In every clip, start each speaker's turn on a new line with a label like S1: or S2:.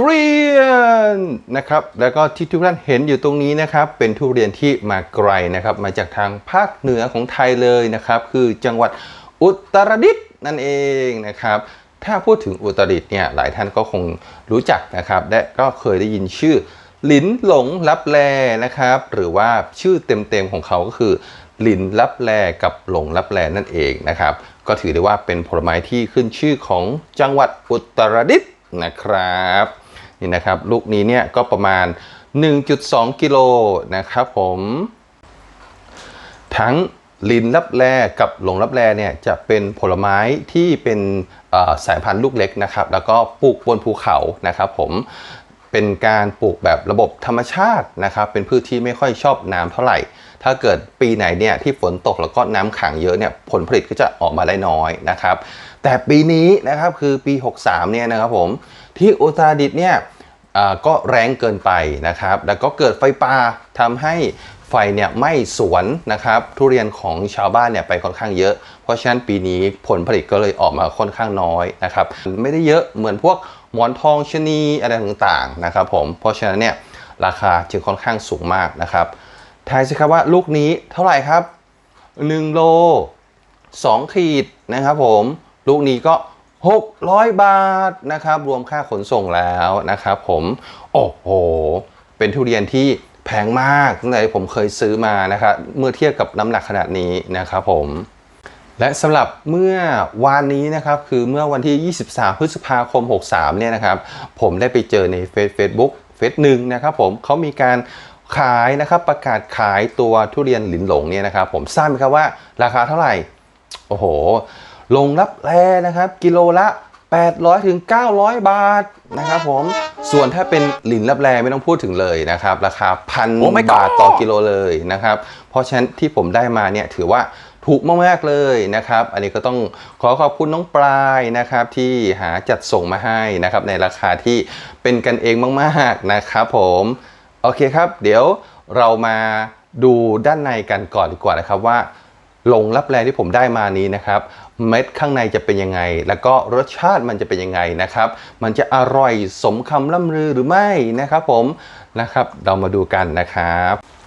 S1: ทุเรียนนะครับ แล้วก็ที่ทุกท่านเห็นอยู่ตรงนี้นะครับ เป็นทุเรียนที่มาไกลนะครับ มาจากทางภาคเหนือของไทยเลยนะครับ คือจังหวัดอุตรดิตถ์นั่นเองนะครับ ถ้าพูดถึงอุตรดิตถ์เนี่ยหลายท่านก็คงรู้จักนะครับ และก็เคยได้ยินชื่อหลินหลงลับแลนะครับ หรือว่าชื่อเต็มๆของเขาก็คือหลินลับแลกับหลงลับแลนั่นเองนะครับ ก็ถือได้ว่าเป็นผลไม้ที่ขึ้นชื่อของจังหวัดอุตรดิตถ์นะครับ นี่นะครับ ลูกนี้เนี่ยก็ประมาณ 1.2 กิโลนะครับผม ทั้งลินลับแลกับหลงลับแลเนี่ยจะเป็นผลไม้ที่เป็นสายพันธุ์ลูกเล็กนะครับ แล้วก็ปลูกบนภูเขานะครับผมเป็นการปลูกแบบระบบธรรมชาตินะครับ เป็นพืชที่ไม่ค่อยชอบน้ำเท่าไหร่ ถ้าเกิดปีไหนเนี่ยที่ฝนตกแล้วก็น้ำขังเยอะเนี่ยผลผลิตก็จะออกมาได้น้อยนะครับ แต่ปีนี้นะครับคือปี 63เนี่ยนะครับผม ที่อุตรดิตถ์เนี่ยก็แรงเกินไปนะครับ แล้วก็เกิดไฟป่าทำให้ไฟเนี่ยไหม้สวนนะครับทุเรียนของชาวบ้านเนี่ยไปค่อนข้างเยอะ เพราะฉะนั้นปีนี้ผลผลิตก็เลยออกมาค่อนข้างน้อยนะครับไม่ได้เยอะเหมือนพวกหมอนทองชนีอะไรต่างๆนะครับผมเพราะฉะนั้นเนี่ยราคาจึงค่อนข้างสูงมากนะครับทายสิครับว่าลูกนี้เท่าไหร่ครับ 1 โล 2 ขีดนะครับผม ลูกนี้ก็ 600 บาทนะครับ รวมค่าขนส่งแล้วนะครับผมโอ้โห เป็นทุเรียนที่แพงมากตั้งแต่ผมเคยซื้อมานะครับเมื่อเทียบกับน้ำหนักขนาดนี้นะครับผมและสำหรับเมื่อวานนี้นะครับคือเมื่อวันที่ 23 พฤษภาคม 63 เนี่ยนะครับ ผมได้ไปเจอในเฟซเฟซบุ๊กเฟซหนึ่งนะครับผมเขามีการขายนะครับประกาศขายตัวทุเรียนหลินหลงเนี่ยนะครับผมทราบไหมครับว่าราคาเท่าไหร่ โอ้โห ลงรับแลนะครับ กิโลละ 800ถึง900 บาทนะครับผม ส่วนถ้าเป็นหลินรับแลไม่ต้องพูดถึงเลยนะครับ ราคาพัน
S2: Oh my god
S1: บาทต่อกิโลเลยนะครับ เพราะฉะนั้นที่ผมได้มาเนี่ยถือว่าถูกมากๆเลยนะครับ อันนี้ก็ต้องขอขอบคุณน้องปลายนะครับที่หาจัดส่งมาให้นะครับ ในราคาที่เป็นกันเองมากๆนะครับผมโอเคครับ เดี๋ยวเรามาดูด้านในกันก่อนดีกว่านะครับว่า หลงรับแรงที่ผมได้มานี้นะครับเม็ดข้างในจะเป็นยังไง แล้วก็รสชาติมันจะเป็นยังไงนะครับ มันจะอร่อยสมคำล่ำลือหรือไม่นะครับผมนะครับ เรามาดูกันนะครับ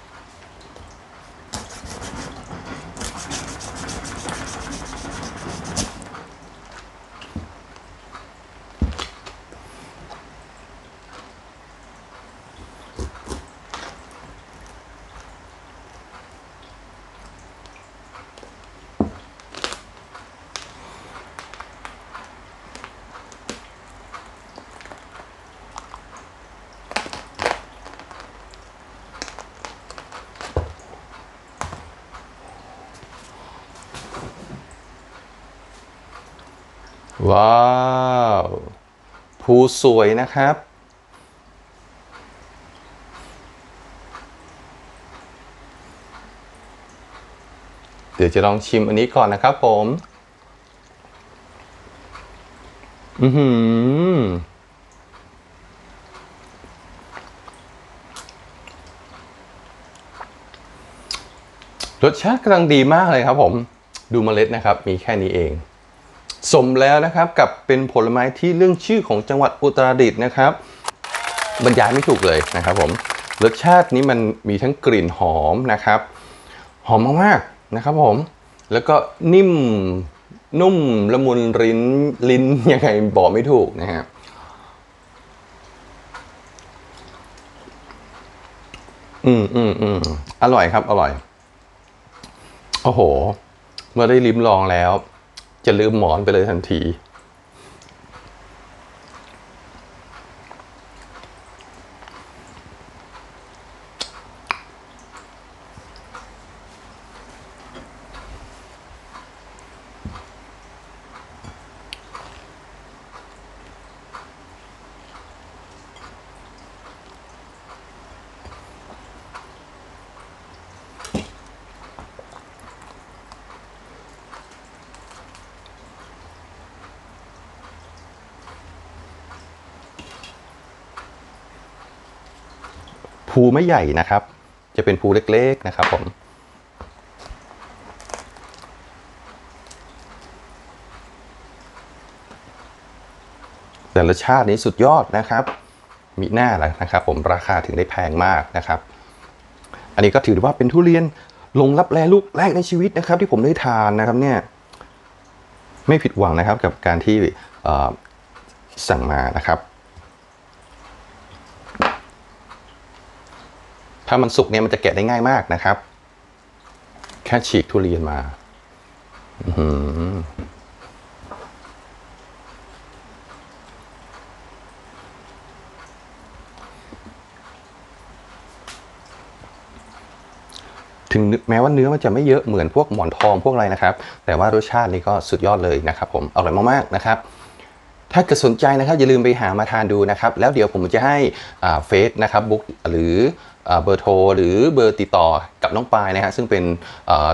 S1: ว้าวภูสวยนะครับ เดี๋ยวจะลองชิมอันนี้ก่อนนะครับผม อือหือรสชาติกำลังดีมากเลยครับผม ดูเมล็ดนะครับ มีแค่นี้เอง สมแล้วนะครับกับเป็นผลไม้ที่เรื่องชื่อของจังหวัดอุตรดิตถ์นะครับ บรรยายไม่ถูกเลยนะครับผมรสชาตินี้มันมีทั้งกลิ่นหอมนะครับ หอมมากๆนะครับผมแล้วก็นิ่มนุ่มละมุนลิ้นลิ้นยังไงบอกไม่ถูกนะฮะอืมอืมอืมอร่อยครับ อร่อย โอ้โห เมื่อได้ลิ้มลองแล้ว จะลืมหมอนไปเลยทันที ภูไม่ใหญ่นะครับ จะเป็นภูเล็กๆนะครับผมแต่รสชาตินี้สุดยอดนะครับ มีหน้าแล้วนะครับผมราคาถึงได้แพงมากนะครับ อันนี้ก็ถือว่าเป็นทุเรียนลงรับแลลูกแรกในชีวิตนะครับ ที่ผมได้ทานนะครับเนี่ยไม่ผิดหวังนะครับกับการที่สั่งมานะครับ ถ้ามันสุกเนี่ยมันจะแกะได้ง่ายมากนะครับ แค่ฉีกทุเรียนมาอื้อหือถึงแม้ว่าเนื้อมันจะไม่เยอะเหมือนพวกหมอนทองพวกอะไรนะครับ แต่ว่ารสชาตินี่ก็สุดยอดเลยนะครับ ผมอร่อยมากๆนะครับ ถ้าเกิดสนใจนะครับอย่าลืมไปหามาทานดูนะครับ แล้วเดี๋ยวผมจะให้เฟซนะครับบุ๊กหรืออเบอร์โทรหรือเบอร์ติดต่อกับน้องปายนะฮะซึ่งเป็น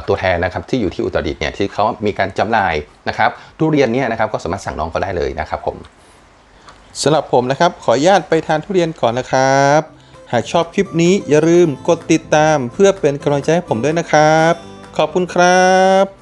S1: ตัวแทนนะครับที่อยู่ที่อุตรดิตถ์เนี่ยที่เขามีการจำหน่ายนะครับทุเรียนเนี่ยนะครับก็สามารถสั่งน้องเขาได้เลยนะครับผมสำหรับผมนะครับขออนุญาตไปทานทุเรียนก่อนนะครับ หากชอบคลิปนี้อย่าลืมกดติดตามเพื่อเป็นกำลังใจให้ผมด้วยนะครับ ขอบคุณครับ